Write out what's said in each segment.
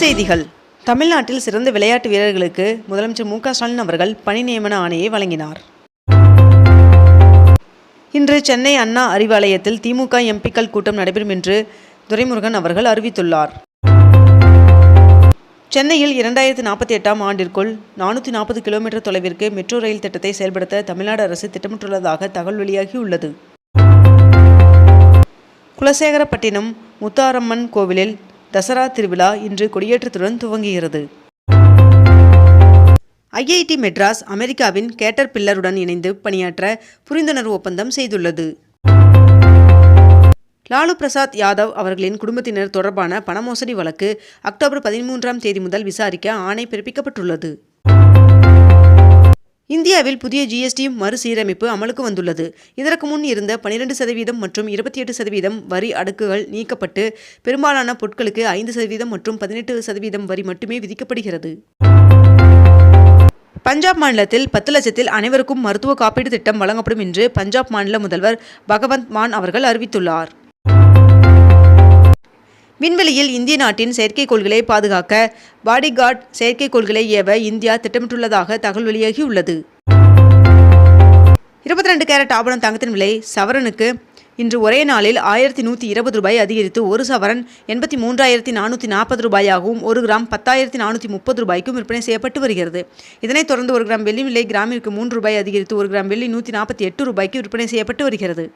செய்திகள். தமிழ்நாட்டில் சிறந்த விளையாட்டு வீரர்களுக்கு முதலமைச்சர் மு க ஸ்டாலின் அவர்கள் பணி நியமன ஆணையை வழங்கினார். இன்று சென்னை அண்ணா அறிவாலயத்தில் திமுக எம்பிக்கள் கூட்டம் நடைபெறும் என்று துரைமுருகன் அவர்கள் அறிவித்துள்ளார். சென்னையில் இரண்டாயிரத்தி நாற்பத்தி எட்டாம் ஆண்டிற்குள் நானூற்றி நாற்பது கிலோமீட்டர் தொலைவிற்கு மெட்ரோ ரயில் திட்டத்தை செயல்படுத்த தமிழ்நாடு அரசு திட்டமிட்டுள்ளதாக தகவல் வெளியாகியுள்ளது குலசேகரப்பட்டினம் முத்தாரம்மன் கோவிலில் தசரா திருவிழா இன்று கொடியேற்றத்துடன் துவங்குகிறது. ஐஐடி மெட்ராஸ் அமெரிக்காவின் கேட்டர் பில்லருடன் இணைந்து பணியாற்ற புரிந்துணர்வு ஒப்பந்தம் செய்துள்ளது. லாலு பிரசாத் யாதவ் அவர்களின் குடும்பத்தினர் தொடர்பான பணமோசடி வழக்கு அக்டோபர் பதிமூன்றாம் தேதி முதல் விசாரிக்க ஆணை பிறப்பிக்கப்பட்டுள்ளது. இந்தியாவில் புதிய ஜிஎஸ்டி மறுசீரமைப்பு அமலுக்கு வந்துள்ளது. இதற்கு முன் இருந்த பனிரெண்டு சதவீதம் மற்றும் இருபத்தி எட்டு சதவீதம் வரி அடுக்குகள் நீக்கப்பட்டு பெரும்பாலான பொருட்களுக்கு ஐந்து சதவீதம் மற்றும் பதினெட்டு சதவீதம் வரி மட்டுமே விதிக்கப்படுகிறது. பஞ்சாப் மாநிலத்தில் பத்து லட்சத்தில் அனைவருக்கும் மருத்துவ காப்பீடு திட்டம் வழங்கப்படும் என்று பஞ்சாப் மாநில முதல்வர் பகவந்த் மான் அவர்கள் அறிவித்துள்ளார். விண்வெளியில் இந்திய நாட்டின் செயற்கைக்கோள்களை பாதுகாக்க பாடிகார்ட் செயற்கைக்கோள்களை ஏவ இந்தியா திட்டமிட்டுள்ளதாக தகவல் வெளியாகியுள்ளது. இருபத்தி ரெண்டு கேரட் ஆபணம் தங்கத்தின் விலை சவரனுக்கு இன்று ஒரே நாளில் ஆயிரத்தி நூற்றி இருபது ரூபாய் அதிகரித்து ஒரு சவரன் எண்பத்தி மூன்றாயிரத்தி நானூற்றி நாற்பது ரூபாயாகவும் ஒரு கிராம் பத்தாயிரத்தி நானூற்றி முப்பது ரூபாய்க்கும் விற்பனை செய்யப்பட்டு வருகிறது. இதனைத் தொடர்ந்து ஒரு கிராம் வெள்ளி விலை கிராமிற்கு மூன்று ரூபாய் அதிகரித்து ஒரு கிராம் வெள்ளி நூற்றி நாற்பத்தி எட்டு ரூபாய்க்கு விற்பனை செய்யப்பட்டு வருகிறது.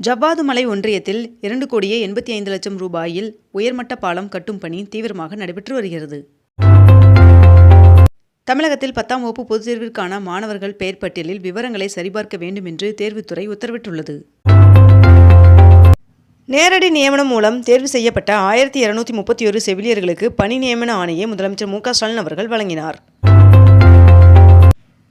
ஜவ்வாது மலை ஒன்றியத்தில் இரண்டு கோடியே எண்பத்தி ஐந்து லட்சம் ரூபாயில் உயர்மட்ட பாலம் கட்டும் பணி தீவிரமாக நடைபெற்று வருகிறது. தமிழகத்தில் பத்தாம் வகுப்பு பொதுத் தேர்விற்கான மாணவர்கள் பெயர் பட்டியலில் விவரங்களை சரிபார்க்க வேண்டும் என்று தேர்வுத்துறை உத்தரவிட்டுள்ளது. நேரடி நியமனம் மூலம் தேர்வு செய்யப்பட்ட ஆயிரத்தி இருநூத்தி முப்பத்தி ஒரு செவிலியர்களுக்கு பணி நியமன ஆணையை முதலமைச்சர் மு க ஸ்டாலின் அவர்கள் வழங்கினார்.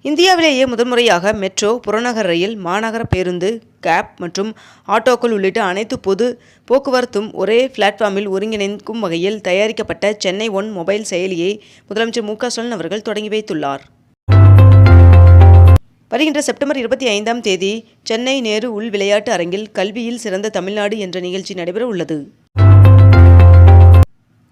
இந்தியாவிலேயே முதன்முறையாக மெட்ரோ புறநகர் ரயில் மாநகர பேருந்து கேப் மற்றும் ஆட்டோக்கள் உள்ளிட்ட அனைத்து பொது போக்குவரத்தும் ஒரே பிளாட்ஃபார்மில் ஒருங்கிணைக்கும் வகையில் தயாரிக்கப்பட்ட சென்னை ஒன் மொபைல் செயலியை முதலமைச்சர் மு ஸ்டாலின் அவர்கள் தொடங்கி வைத்துள்ளார். வருகின்ற செப்டம்பர் இருபத்தி ஐந்தாம் தேதி சென்னை நேரு உள் விளையாட்டு அரங்கில் கல்வியில் சிறந்த தமிழ்நாடு என்ற நிகழ்ச்சி நடைபெற உள்ளது.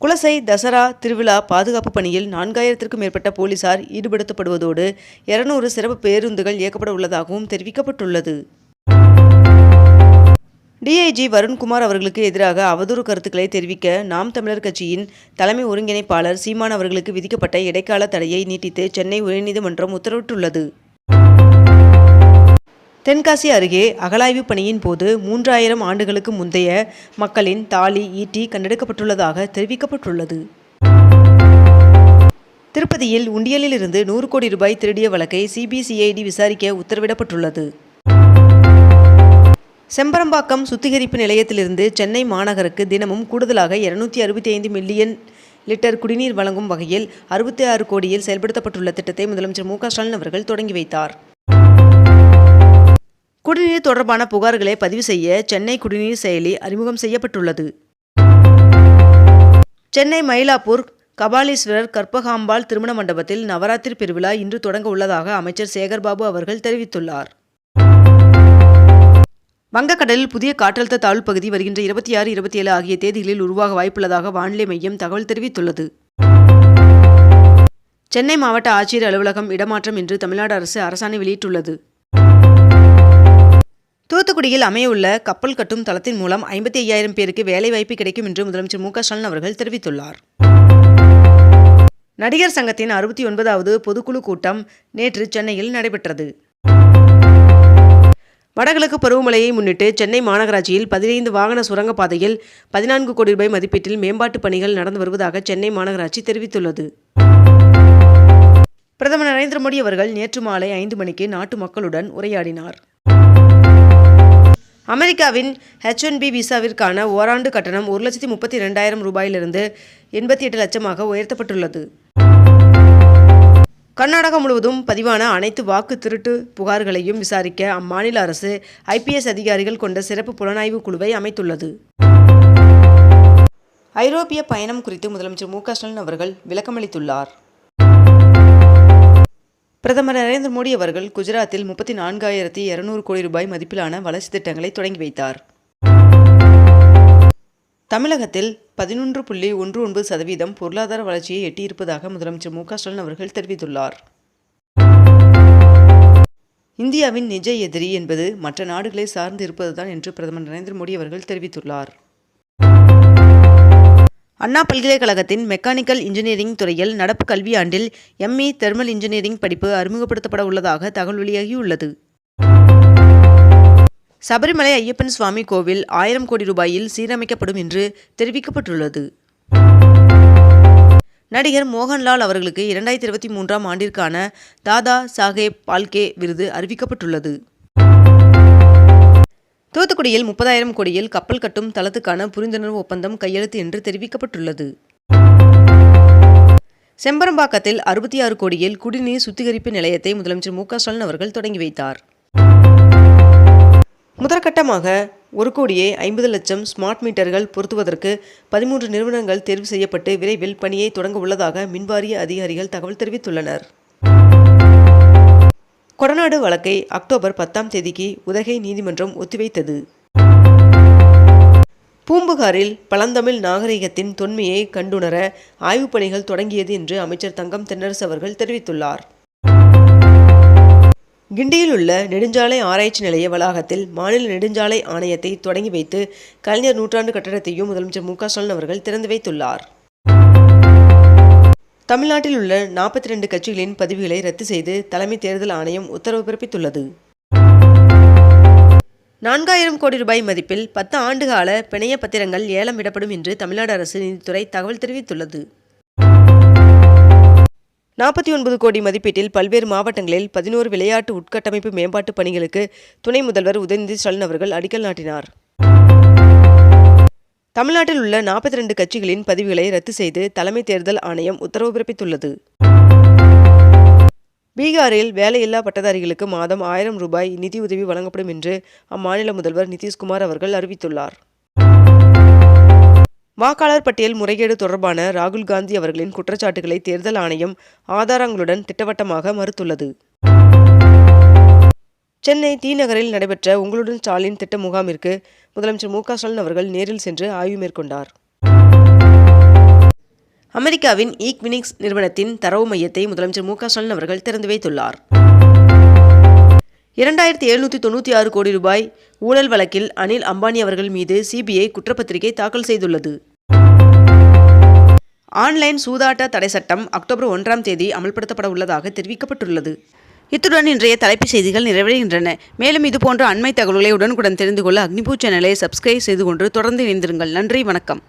குலசை தசரா திருவிழா பாதுகாப்பு பணியில் நான்காயிரத்திற்கும் மேற்பட்ட போலீசார் ஈடுபடுத்தப்படுவதோடு இருநூறு சிறப்பு பேருந்துகள் இயக்கப்பட உள்ளதாகவும் தெரிவிக்கப்பட்டுள்ளது. டிஐஜி வருண்குமார் அவர்களுக்கு எதிராக அவதூறு கருத்துக்களை தெரிவிக்க நாம் தமிழர் கட்சியின் தலைமை ஒருங்கிணைப்பாளர் சீமான் அவர்களுக்கு விதிக்கப்பட்ட இடைக்கால தடையை நீட்டித்து சென்னை உயர்நீதிமன்றம் உத்தரவிட்டுள்ளது. தென்காசி அருகே அகழாய்வு பணியின் போது மூன்றாயிரம் ஆண்டுகளுக்கு முந்தைய மக்களின் தாலி ஈட்டி கண்டெடுக்கப்பட்டுள்ளதாக தெரிவிக்கப்பட்டுள்ளது. திருப்பதியில் உண்டியலிலிருந்து நூறு கோடி ரூபாய் திருடிய வழக்கை சிபிசிஐடி விசாரிக்க உத்தரவிடப்பட்டுள்ளது. செம்பரம்பாக்கம் சுத்திகரிப்பு நிலையத்திலிருந்து சென்னை மாநகருக்கு தினமும் கூடுதலாக இருநூத்தி அறுபத்தி ஐந்து மில்லியன் லிட்டர் குடிநீர் வழங்கும் வகையில் அறுபத்தி ஆறு கோடியில் செயல்படுத்தப்பட்டுள்ள திட்டத்தை முதலமைச்சர் மு க ஸ்டாலின் அவர்கள் தொடங்கி வைத்தார். குடிநீர் தொடர்பான புகார்களை பதிவு செய்ய சென்னை குடிநீர் செயலி அறிமுகம் செய்யப்பட்டுள்ளது. சென்னை மயிலாப்பூர் கபாலீஸ்வரர் கற்பகாம்பாள் திருமண மண்டபத்தில் நவராத்திரி பெருவிழா இன்று தொடங்க உள்ளதாக அமைச்சர் சேகர்பாபு அவர்கள் தெரிவித்துள்ளார். வங்கக்கடலில் புதிய காற்றழுத்த தாழ்வு பகுதி வருகின்ற இருபத்தி ஆறு இருபத்தி ஏழு ஆகிய தேதிகளில் உருவாக வாய்ப்புள்ளதாக வானிலை மையம் தகவல் தெரிவித்துள்ளது. சென்னை மாவட்ட ஆட்சியர் அலுவலகம் இடமாற்றம் என்று தமிழ்நாடு அரசு அரசாணை வெளியிட்டுள்ளது. தூத்துக்குடியில் அமையவுள்ள கப்பல் கட்டும் தளத்தின் மூலம் ஐம்பத்தி ஐயாயிரம் பேருக்கு வேலைவாய்ப்பு கிடைக்கும் என்று முதலமைச்சர் மு க ஸ்டாலின் அவர்கள் தெரிவித்துள்ளார். நடிகர் சங்கத்தின் அறுபத்தி ஒன்பதாவது பொதுக்குழு கூட்டம் நேற்று சென்னையில் நடைபெற்றது. வடகிழக்கு பருவமழையை முன்னிட்டு சென்னை மாநகராட்சியில் பதினைந்து வாகன சுரங்கப்பாதையில் பதினான்கு கோடி ரூபாய் மதிப்பீட்டில் மேம்பாட்டுப் பணிகள் நடந்து வருவதாக சென்னை மாநகராட்சி தெரிவித்துள்ளது. பிரதமர் நரேந்திர மோடி அவர்கள் நேற்று மாலை ஐந்து மணிக்கு நாட்டு மக்களுடன் உரையாடினார். அமெரிக்காவின் ஹெச் ஒன் பி விசாவிற்கான ஓராண்டு கட்டணம் ஒரு லட்சத்தி முப்பத்தி ரெண்டாயிரம் ரூபாயிலிருந்து எண்பத்தி எட்டு லட்சமாக உயர்த்தப்பட்டுள்ளது. கர்நாடகா முழுவதும் பதிவான அனைத்து வாக்கு திருட்டு புகார்களையும் விசாரிக்க அம்மாநில அரசு ஐபிஎஸ் அதிகாரிகள் கொண்ட சிறப்பு புலனாய்வு குழுவை அமைத்துள்ளது. ஐரோப்பிய பயணம் குறித்து முதலமைச்சர் மு ஸ்டாலின் அவர்கள் விளக்கமளித்துள்ளார். பிரதமர் நரேந்திர மோடி அவர்கள் குஜராத்தில் முப்பத்தி நான்காயிரத்தி இருநூறு கோடி ரூபாய் மதிப்பிலான வளர்ச்சி திட்டங்களை தொடங்கி வைத்தார். தமிழகத்தில் பதினொன்று புள்ளி ஒன்று ஒன்பது சதவீதம் பொருளாதார வளர்ச்சியை எட்டியிருப்பதாக முதலமைச்சர் மு ஸ்டாலின் அவர்கள் தெரிவித்துள்ளார். இந்தியாவின் நிஜ எதிரி என்பது மற்ற நாடுகளை சார்ந்து இருப்பதுதான் என்று பிரதமர் நரேந்திர மோடி அவர்கள் தெரிவித்துள்ளார். அண்ணா பல்கலைக்கழகத்தின் மெக்கானிக்கல் இன்ஜினியரிங் துறையில் நடப்பு கல்வியாண்டில் எம்இ தெர்மல் இன்ஜினியரிங் படிப்பு அறிமுகப்படுத்தப்பட உள்ளதாக தகவல் வெளியாகியுள்ளது. சபரிமலை ஐயப்பன் சுவாமி கோவில் ஆயிரம் கோடி ரூபாயில் சீரமைக்கப்படும் என்று தெரிவிக்கப்பட்டுள்ளது. நடிகர் மோகன்லால் அவர்களுக்கு இரண்டாயிரத்தி இருபத்தி மூன்றாம் ஆண்டிற்கான தாதா சாஹேப் பால்கே விருது அறிவிக்கப்பட்டுள்ளது. தூத்துக்குடியில் முப்பதாயிரம் கோடியில் கப்பல் கட்டும் தளத்துக்கான புரிந்துணர்வு ஒப்பந்தம் கையெழுத்து என்று தெரிவிக்கப்பட்டுள்ளது. செம்பரம்பாக்கத்தில் அறுபத்தி ஆறு கோடியில் குடிநீர் சுத்திகரிப்பு நிலையத்தை முதலமைச்சர் மு க ஸ்டாலின் அவர்கள் தொடங்கி வைத்தார். முதற்கட்டமாக ஒரு கோடியே ஐம்பது லட்சம் ஸ்மார்ட் மீட்டர்கள் பொருத்துவதற்கு பதிமூன்று நிறுவனங்கள் தேர்வு செய்யப்பட்டு விரைவில் பணியை தொடங்க உள்ளதாக மின்வாரிய அதிகாரிகள் தகவல் தெரிவித்துள்ளனர். கொடநாடு வழக்கை அக்டோபர் பத்தாம் தேதிக்கு உதகை நீதிமன்றம் ஒத்திவைத்தது. பூம்புகாரில் பழந்தமிழ் நாகரிகத்தின் தொன்மையை கண்டுணர ஆய்வுப் பணிகள் தொடங்கியது என்று அமைச்சர் தங்கம் தென்னரசு அவர்கள் தெரிவித்துள்ளார். கிண்டியில் உள்ள நெடுஞ்சாலை ஆராய்ச்சி நிலைய வளாகத்தில் மாநில நெடுஞ்சாலை ஆணையத்தை தொடங்கி வைத்து கலைஞர் நூற்றாண்டு கட்டடத்தையும் முதலமைச்சர் மு க ஸ்டாலின் அவர்கள் திறந்து வைத்துள்ளார். தமிழ்நாட்டில் உள்ள நாற்பத்தி ரெண்டு கட்சிகளின் பதிவுகளை ரத்து செய்து தலைமை தேர்தல் ஆணையம் உத்தரவு பிறப்பித்துள்ளது. நான்காயிரம் கோடி ரூபாய் மதிப்பில் பத்து ஆண்டுகால பிணைய பத்திரங்கள் ஏலம் விடப்படும் என்று தமிழ்நாடு அரசு நீதித்துறை தகவல் தெரிவித்துள்ளது. நாற்பத்தி ஒன்பது கோடி மதிப்பீட்டில் பல்வேறு மாவட்டங்களில் பதினோரு விளையாட்டு உட்கட்டமைப்பு மேம்பாட்டு பணிகளுக்கு துணை முதல்வர் உதயநிதி ஸ்டாலின் அவர்கள் அடிக்கல் நாட்டினார். தமிழ்நாட்டில் உள்ள நாற்பத்தி ரெண்டு கட்சிகளின் பதிவுகளை ரத்து செய்து தலைமை தேர்தல் ஆணையம் உத்தரவு பிறப்பித்துள்ளது. பீகாரில் வேலையில்லா பட்டதாரிகளுக்கு மாதம் ஆயிரம் ரூபாய் நிதியுதவி வழங்கப்படும் என்று அம்மாநில முதல்வர் நிதிஷ்குமார் அவர்கள் அறிவித்துள்ளார். வாக்காளர் பட்டியல் முறைகேடு தொடர்பான ராகுல் காந்தி அவர்களின் குற்றச்சாட்டுகளை தேர்தல் ஆணையம் ஆதாரங்களுடன் திட்டவட்டமாக மறுத்துள்ளது. சென்னை டி நகரில் நடைபெற்ற உங்களுடன் ஸ்டாலின் திட்ட முகாமிற்கு முதலமைச்சர் மு ஸ்டாலின் அவர்கள் நேரில் சென்று ஆய்வு மேற்கொண்டார். அமெரிக்காவின் ஈக்வினிக்ஸ் நிறுவனத்தின் தரவு மையத்தை முதலமைச்சர் மு ஸ்டாலின் அவர்கள் திறந்து வைத்துள்ளார். இரண்டாயிரத்தி எழுநூற்றி தொண்ணூற்றி ஆறு கோடி ரூபாய் ஊழல் வழக்கில் அனில் அம்பானி அவர்கள் மீது சிபிஐ குற்றப்பத்திரிகை தாக்கல் செய்துள்ளது. ஆன்லைன் சூதாட்ட தடை சட்டம் அக்டோபர் ஒன்றாம் தேதி அமல்படுத்தப்பட உள்ளதாக தெரிவிக்கப்பட்டுள்ளது. இத்துடன் இன்றைய தலைப்புச் செய்திகள் நிறைவடைகின்றன. மேலும் இதுபோன்ற அண்மை தகவல்களை உடனுக்குடன் தெரிந்து கொள்ள அக்னிபூ சேனலை சப்ஸ்கிரைப் செய்து கொண்டு தொடர்ந்து இணைந்திருங்கள். நன்றி வணக்கம்.